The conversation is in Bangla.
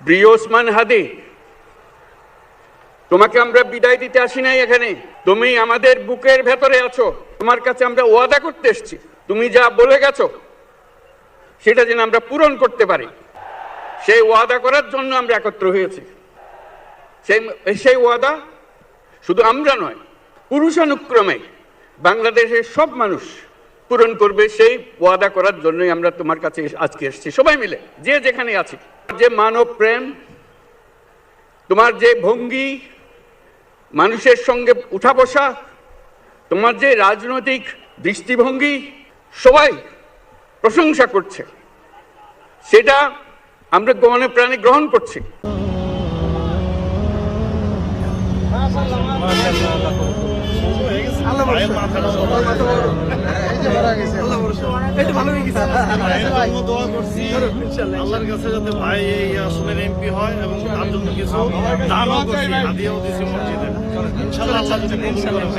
প্রিয় ওসমান হাদি। তোমাকে আমরা বিদায় দিতে আসি নাই এখানে। তুমি আমাদের বুকের ভেতরে আছো। তোমার কাছে আমরা ওয়াদা করতে এসেছি। তুমি যা বলে গেছো, সেটা যেন আমরা পূরণ করতে পারি। সেই ওয়াদা করার জন্য আমরা একত্র হয়েছি। সেই সেই ওয়াদা শুধু আমরা নয়, পুরুষানুক্রমে বাংলাদেশের সব মানুষ পূরণ করবে, সেই ওয়াদা করার জন্যই আমরা তোমার কাছে আজকে এসেছি। সবাই মিলে, যে যেখানে আছি, যে মানব প্রেম, তোমার যে ভঙ্গি, মানুষের সঙ্গে উঠা বসা, তোমার যে রাজনৈতিক দৃষ্টিভঙ্গি, সবাই প্রশংসা করছে। সেটা আমরা গমনে প্রাণে গ্রহণ করছি। আল্লাহর কাছে যাতে ভাই এই আসনের এমপি হয় এবং তার জন্য কিছু দানও করছি হাদিয়াও দিছি মসজিদে। ইনশাআল্লাহ আল্লাহ যদি